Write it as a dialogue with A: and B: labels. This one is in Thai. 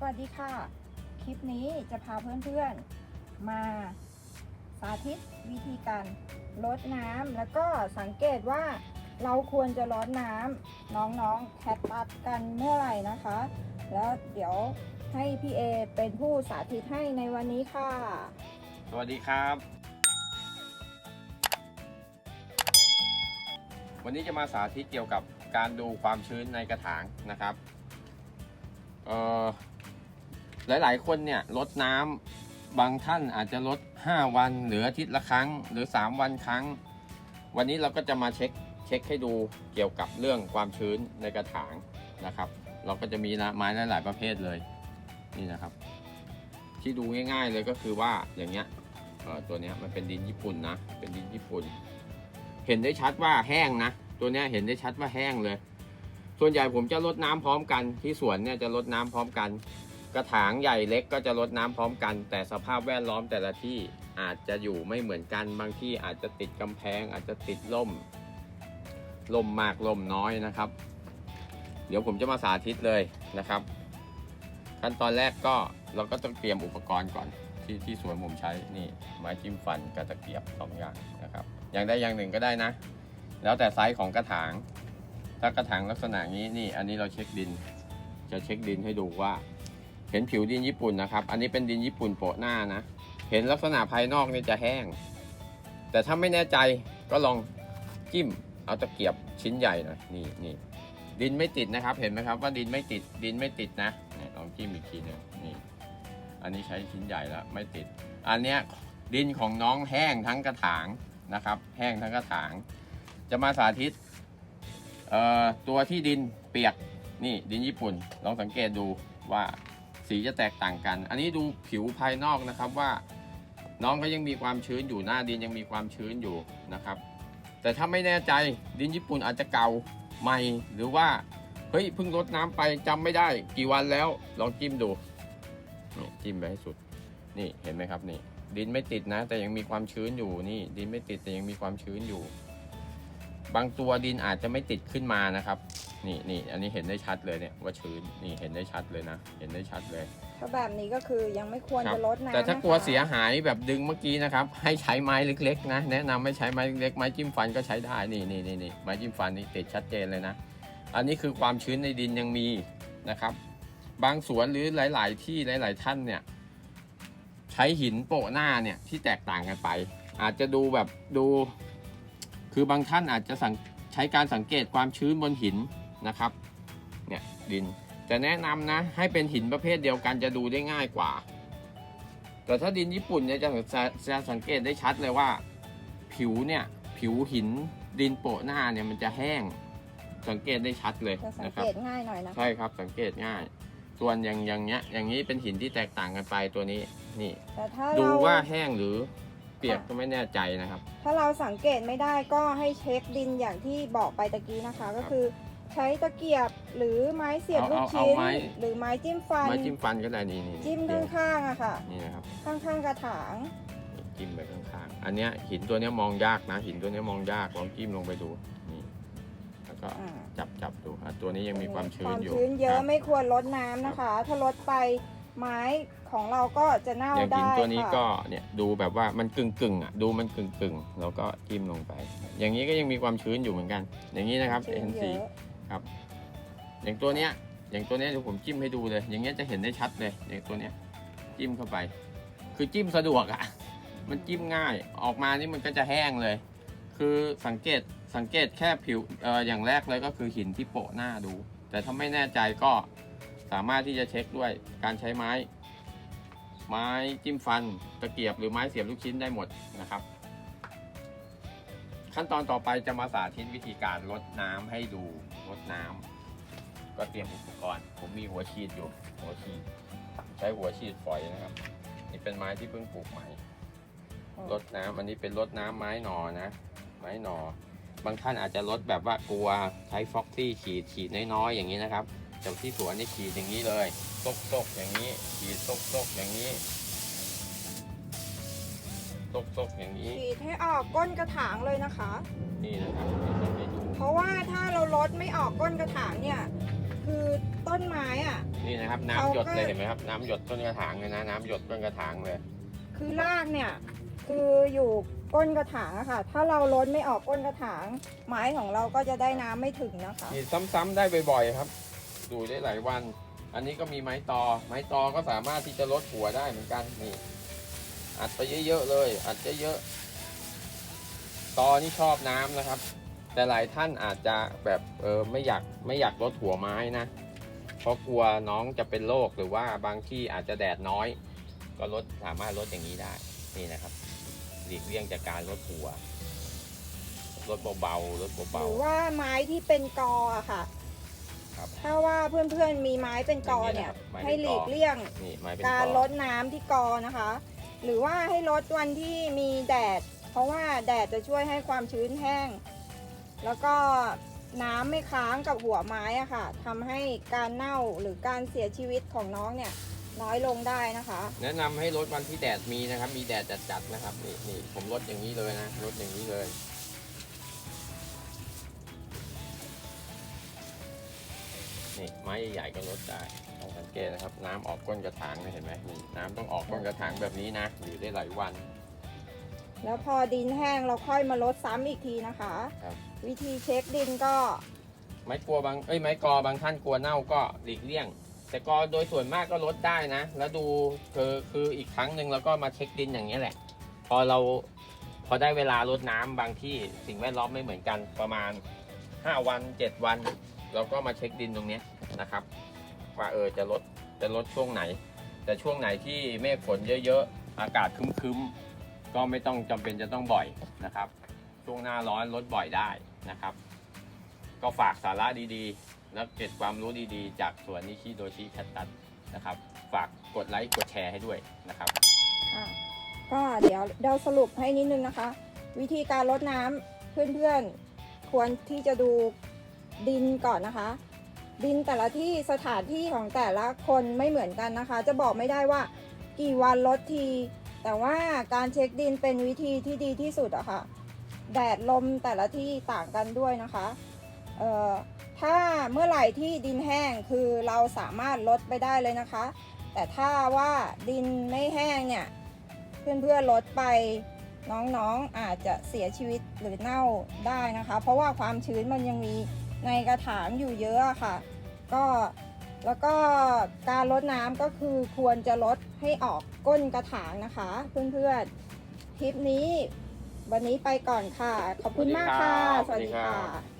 A: สวัสดีค่ะ คลิปนี้จะพาเพื่อนๆ มาสาธิตวิธีการลดน้ำแล้วก็สังเกตว่าเราควรจะลดน้ำน้องๆแคทตัสกันเมื่อไหร่นะคะ แล้วเดี๋ยวให้พี่เอเป็นผู้สาธิตให้ในวันนี้ค่ะ
B: สวัสดีครับ วันนี้จะมาสาธิตเกี่ยวกับการดูความชื้นในกระถางนะครับ เอ่อหลายคนเนี่ยลดน้ำบางท่านอาจจะลด 5 วันหรืออาทิตย์ละครั้ง หรือ 3 วันครั้ง วันนี้เราก็จะมาเช็คเช็คให้ดูเกี่ยวกับเรื่องความชื้นในกระถางนะครับ เราก็จะมีนะไม้หลายๆประเภทเลยนี่นะครับ ที่ดูง่าย ๆเลยก็คือว่าอย่างเงี้ยตัวเนี้ยมันเป็นดินญี่ปุ่นนะเป็นดินญี่ปุ่น เห็นได้ชัดว่าแห้งนะ ตัวเนี้ยเห็นได้ชัดว่าแห้งเลย ส่วนใหญ่ผมจะลดน้ำพร้อมกันที่สวนเนี่ยจะลดน้ำพร้อมกัน กระถางใหญ่เล็กก็จะลดน้ำพร้อมกัน แต่สภาพแวดล้อมแต่ละที่อาจจะอยู่ไม่เหมือนกันบางที่อาจจะติดกำแพง อาจจะติดล่มลมมากลมน้อยนะครับ เดี๋ยวผมจะมาสาธิตเลยนะครับ ขั้นตอนแรกก็เราก็ต้องเตรียมอุปกรณ์ก่อนที่ที่สวนผมใช้นี่ไม้จิ้มฟันกับตะเกียบสองอย่างนะครับ อย่างใดอย่างหนึ่งก็ได้นะ แล้วแต่ไซส์ของกระถาง ถ้ากระถางลักษณะนี้นี่ อันนี้เราเช็คดิน จะเช็คดินให้ดูว่า เห็นผิวดินญี่ปุ่นนะครับ อันนี้เป็นดินญี่ปุ่นโปะหน้านะ เห็นลักษณะภายนอกนี่จะแห้ง แต่ถ้าไม่แน่ใจก็ลองจิ้มเอาตะเกียบชิ้นใหญ่หน่อยนี่นี่ดินไม่ติดนะครับ เห็นไหมครับว่าดินไม่ติดดินไม่ติดนะเนี่ยลองจิ้มอีกทีหนึงนี่ อันนี้ใช้ชิ้นใหญ่แล้วไม่ติด อันเนี้ยดินของน้องแห้งทั้งกระถางนะครับ แห้งทั้งกระถาง จะมาสาธิต ตัวที่ดินเปียกนี่ดินญี่ปุ่นลองสังเกตดูว่าสีจะแตกต่างกัน อันนี้ดูผิวภายนอกนะครับว่า น้องก็ยังมีความชื้นอยู่หน้าดินยังมีความชื้นอยู่นะครับ แต่ถ้าไม่แน่ใจดินญี่ปุ่นอาจจะเก่าใหม่หรือว่าเฮ้ยเพิ่งรดน้ำไปจำไม่ได้ กี่วันแล้วลองจิ้มดูนี่จิ้มไปให้สุด นี่เห็นไหมครับนี่ ดินไม่ติดนะ แต่ยังมีความชื้นอยู่นี่ ดินไม่ติดแต่ยังมีความชื้นอยู่ บางตัวดินอาจจะไม่ติดขึ้นมานะครับ นี่นี่อันนี้เห็นได้ชัดเลยเนี่ยว่าชื้นนี่เห็นได้ชัดเลยนะ เห็นได้ชัดเลย
A: ถ้าแบบนี้ก็คือยังไม่ควร
B: ครับ
A: จะลดน้ำ
B: แต่ถ้ากลัว
A: นะคะ
B: เสียหายแบบดึงเมื่อกี้นะครับ ให้ใช้ไม้เล็กๆ นะ แนะนำให้ใช้ไม้เล็กๆไม้จิ้มฟันก็ใช้ได้นี่นี่นี่นี่ไม้จิ้มฟันนี่ติดชัดเจนเลยนะ อันนี้คือความชื้นในดินยังมีนะครับ บางสวนหรือหลาย ๆ ที่หลาย ๆ ท่านเนี่ยใช้หินโปะหน้าเนี่ยที่แตกต่างกันไป อาจจะดูแบบดู คือบางท่านอาจจะสังใช้การสังเกตความชื้นบนหินนะครับเนี่ยดินจะแนะนำนะให้เป็นหินประเภทเดียวกันจะดูได้ง่ายกว่า แต่ถ้าดินญี่ปุ่นเนี่ยจะจะจะสังเกตได้ชัดเลยว่า ผิวเนี่ยผิวหินดินโปะหน้าเนี่ยมันจะแห้งสังเกตได้ชัดเลย
A: จะสัง
B: นะครับ
A: เกตง่ายหน่อยนะคะ
B: ใช่ครับสังเกตง่าย ส่วนอย่างอย่างเงี้ยอย่างนี้เป็นหินที่แตกต่างกันไปตัวนี้นี่
A: แต่ถ้า
B: ดู
A: เรา
B: ว่าแห้งหรือเปียกก็ไม่แน่ใจนะครับ
A: ถ้าเราสังเกตไม่ได้ก็ให้เช็คดินอย่างที่บอกไปตะกี้นะคะ ก็คือ ใช้ตะเกียบหรือไม้เสียบ
B: เอา
A: ลูก
B: เอา
A: ชิ้น
B: เอาไม้
A: หรือไม้จิ้มฟัน
B: ไม้จิ้มฟันก็ได้นี่นี่
A: จิ้ม
B: นี่
A: ข้างๆอะค่ะ
B: นี่นะครับ
A: ข้างๆกระถาง
B: จิ้มไปข้างๆอันเนี้ยหินตัวเนี้ยมองยากนะ หินตัวเนี้ยมองยากลองจิ้มลงไปดูนี่แล้วก็
A: อ่า
B: จับจับดูอะตัวนี้ยังมีความชื้
A: คนวาม
B: อยู่
A: ชื้นเย
B: ค
A: อะ
B: รับ
A: ไม่ควรลดน้ำนะคะ ถ้าลดไป ไม้ของเราก็จะเน่า
B: อย่างหิ
A: ได้
B: นตัวนี้
A: ค่ะ
B: ก็เนี่ยดูแบบว่ามันกึ่งกึ่งๆอะดูมันกึ่งกึ่งๆแล้วก็จิ้มลงไป อย่างนี้ก็ยังมีความชื้นอยู่เหมือนกัน อย่างนี้นะครับ
A: ชื้น
B: NC
A: เยอะ
B: ครับอย่างตัวเนี้ย อย่างตัวเนี้ยเดี๋ยวผมจิ้มให้ดูเลย อย่างเงี้ยจะเห็นได้ชัดเลย อย่างตัวเนี้ย จิ้มเข้าไป คือจิ้มสะดวกอะ่ะ มันจิ้มง่าย ออกมานี่มันก็จะแห้งเลย คือสังเกต สังเกตแค่ผิว เอ่อ อย่างแรกเลยก็คือหินที่โปะหน้าดู แต่ถ้าไม่แน่ใจก็ สามารถที่จะเช็คด้วยการใช้ไม้ ไม้จิ้มฟันตะเกียบหรือไม้เสียบลูกชิ้นได้หมดนะครับ ขั้นตอนต่อไปจะมาสาธิตวิธีการลดน้ำให้ดูลดน้ำก็เตรียมอุปกรณ์ ผมมีหัวฉีดอยู่หัวฉีดใช้หัวฉีดฝอยนะครับ นี่เป็นไม้ที่เพิ่งปลูกใหม่ลดน้ำอันนี้เป็นลดน้ำไม้หนอนะ ไม้หนอบางท่านอาจจะลดแบบว่ากลัวใช้ฟ็อกซี่ฉีดฉีดน้อยๆอย่างนี้นะครับ แต่ที่สวนนี่ฉีดอย่างนี้เลยซกๆอย่างนี้ฉีดซกๆอย่างนี้ซกๆอย่างนี้
A: ฉีดให้ออกก้นกระถางเลยนะคะ
B: นี่นะครับนี่ให้ดู
A: เพราะว่าถ้าเราลดไม่ออกก้นกระถางเนี่ย คือต้นไม้อะ
B: นี่นะครับ น้ำ
A: เขา
B: หยดเลย
A: ก็
B: เห็นไหมครับ น้ำหยดต้นกระถางเลยนะ น้ำหยดต้นกระถางเลย
A: คือรากเนี่ย คืออยู่ก้นกระถางอะค่ะ ถ้าเราลดไม่ออกก้นกระถาง ไม้ของเราก็จะได้น้ำไม่ถึงนะคะ
B: นี่ซ้ำๆได้บ่อยๆครับ ดูได้หลายวัน อันนี้ก็มีไม้ตอ ไม้ตอก็สามารถที่จะลดหัวได้เหมือนกันนี่อัดไปเยอะๆเลย อัดเยอะๆตอนี่ชอบน้ำนะครับ แต่หลายท่านอาจจะแบบเออไม่อยากไม่อยากลดหัวไม้นะ เพราะกลัวน้องจะเป็นโรคหรือว่าบางที่อาจจะแดดน้อย ก็ลดสามารถลดอย่างนี้ได้นี่นะครับหลีกเลี่ยงจากการลดหัวลดเบาๆลดเบาๆห
A: รือว่าไม้ที่เป็นกอค่ะ
B: ครับ
A: ถ้าว่าเพื่อนๆมีไม้เป็นกอเนี่ย
B: อย่างนี้นะครับไม้เป็นกอ
A: ให้หลีกเลี่ยง
B: นี่ไม้เป็น
A: การ
B: กอ
A: ลดน้ำที่กอนะคะ หรือว่าให้ลดวันที่มีแดด เพราะว่าแดดจะช่วยให้ความชื้นแห้ง แล้วก็น้ำไม่ค้างกับหัวไม้อะค่ะทำให้การเน่าหรือการเสียชีวิตของน้องเนี่ยน้อยลงได้นะคะ
B: แนะนำให้ลดวันที่แดดมีนะครับ มีแดดจัดๆนะครับนี่นี่ผมลดอย่างนี้เลยนะลดอย่างนี้เลย นี่ไม้ใหญ่ๆก็ลดได้ต้องสังเกตนะครับ น้ำออกก้นกระถางนะเห็นไหมนี่น้ำต้องออกก้นกระถางแบบนี้นะอยู่ได้หลายวัน
A: แล้วพอดินแห้งเราค่อยมาลดซ้ำอีกทีนะคะ
B: ครับ
A: วิธีเช็คดินก็
B: ไม้กลัวบางเอ้ยไม้กอบางท่านกลัวเน่าก็หลีกเลี่ยง แต่กอโดยส่วนมากก็ลดได้นะ แล้วดูคือคืออีกครั้งหนึ่งแล้วก็มาเช็คดินอย่างนี้ยแหละ พอเราพอได้เวลาลดน้ำบางที่สิ่งแวดล้อมไม่เหมือนกันประมาณ 5 วัน 7 วัน เราก็มาเช็คดินตรงนี้นะครับ ว่าเออจะลดจะลดช่วงไหน แต่ช่วงไหนที่เมฆฝนเยอะๆ อากาศคึ้มๆ ก็ไม่ต้องจำเป็นจะต้องบ่อยนะครับ ช่วงหน้าร้อนลดบ่อยได้นะครับ ก็ฝากสาระดีๆ และเก็บความรู้ดีๆ จากสวนนิชิโดชิแคตตันนะครับ ฝากกดไลค์กดแชร์ให้ด้วยนะครับ
A: ก็เดี๋ยวเราสรุปให้นิดนึงนะคะ วิธีการลดน้ำเพื่อนๆ ควรที่จะดู ดินก่อนนะคะ ดินแต่ละที่สถานที่ของแต่ละคนไม่เหมือนกันนะคะ จะบอกไม่ได้ว่ากี่วันลดที แต่ว่าการเช็คดินเป็นวิธีที่ดีที่สุดอะค่ะ แดดลมแต่ละที่ต่างกันด้วยนะคะเอ่อถ้าเมื่อไหร่ที่ดินแห้งคือเราสามารถลดไปได้เลยนะคะ แต่ถ้าว่าดินไม่แห้งเนี่ยเพื่อนๆลดไปน้องๆอาจจะเสียชีวิตหรือเน่าได้นะคะ เพราะว่าความชื้นมันยังมี ในกระถางอยู่เยอะอะค่ะ ก็แล้วก็การลดน้ำก็คือควรจะลดให้ออกก้นกระถางนะคะ เพื่อนๆคลิปนี้ วันนี้ไปก่อนค่ะ ขอบคุณมากค่ะ
B: สวัสดีครับ
A: สวัสดีค่ะ